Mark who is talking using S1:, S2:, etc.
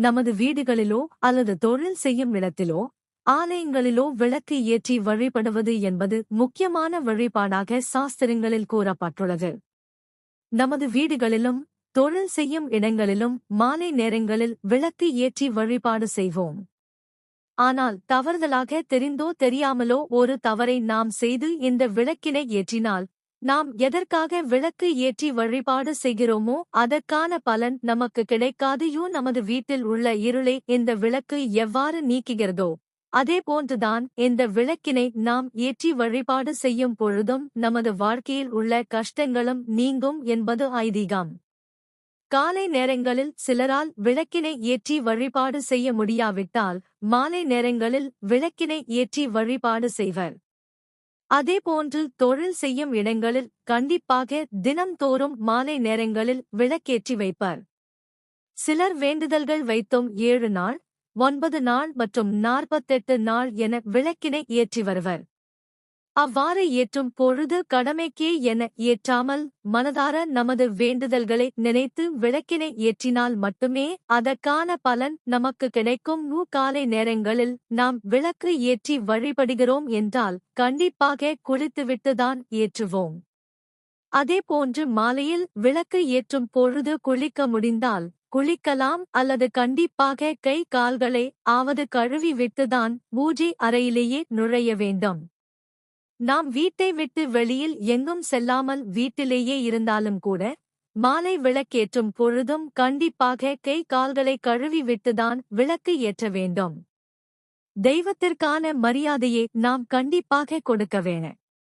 S1: நமது வீடுகளிலோ அல்லது தொழில் செய்யும் இடத்திலோ ஆலயங்களிலோ விளக்கு ஏற்றி வழிபடுவது என்பது முக்கியமான வழிபாடாக சாஸ்திரங்களில் கூறப்பட்டுள்ளது. நமது வீடுகளிலும் தொழில் செய்யும் இடங்களிலும் மாலை நேரங்களில் விளக்கு ஏற்றி வழிபாடு செய்வோம். ஆனால் தவறுதலாக தெரிந்தோ தெரியாமலோ ஒரு தவறை நாம் செய்து இந்த விளக்கினை ஏற்றினால் நாம் எதற்காக விளக்கு ஏற்றி வழிபாடு செய்கிறோமோ அதற்கான பலன் நமக்கு கிடைக்காதையோ நமது வீட்டில் உள்ள இருளை இந்த விளக்கு எவ்வாறு நீக்குகிறதோ அதேபோன்றுதான் இந்த விளக்கினை நாம் ஏற்றி வழிபாடு செய்யும் பொழுதும் நமது வாழ்க்கையில் உள்ள கஷ்டங்களும் நீங்கும் என்பது ஐதீகம். காலை நேரங்களில் சிலரால் விளக்கினை ஏற்றி வழிபாடு செய்ய முடியாவிட்டால் மாலை நேரங்களில் விளக்கினை ஏற்றி வழிபாடு செய்வர். அதேபோன்று தொழில் செய்யும் இடங்களில் கண்டிப்பாக தினம்தோறும் மாலை நேரங்களில் விளக்கேற்றி வைப்பர். சிலர் வேண்டுதல்கள் வைத்தும் ஏழு நாள் ஒன்பது நாள் மற்றும் நாற்பத்தெட்டு நாள் என விளக்கினை ஏற்றி வருவர். அவ்வாறு ஏற்றும் பொழுது கடமைக்கே என ஏற்றாமல் மனதார நமது வேண்டுதல்களை நினைத்து விளக்கினை ஏற்றினால் மட்டுமே அதற்கான பலன் நமக்கு கிடைக்கும். நூ காலை நேரங்களில் நாம் விளக்கு ஏற்றி வழிபடுகிறோம் என்றால் கண்டிப்பாக குளித்துவிட்டுதான் ஏற்றுவோம். அதேபோன்று மாலையில் விளக்கு ஏற்றும் பொழுது குளிக்க முடிந்தால் குளிக்கலாம் அல்லது கண்டிப்பாக கை கால்களை ஆவது கழுவி விட்டுதான் பூஜை அறையிலேயே நுழைய வேண்டும். நாம் வீட்டை விட்டு வெளியில் எங்கும் செல்லாமல் வீட்டிலேயே இருந்தாலும் கூட மாலை விளக்கேற்றும் பொழுதும் கண்டிப்பாக கை கால்களை கழுவி விட்டுதான் விளக்கு ஏற்ற வேண்டும். தெய்வத்திற்கான மரியாதையை நாம் கண்டிப்பாக கொடுக்க வேணும்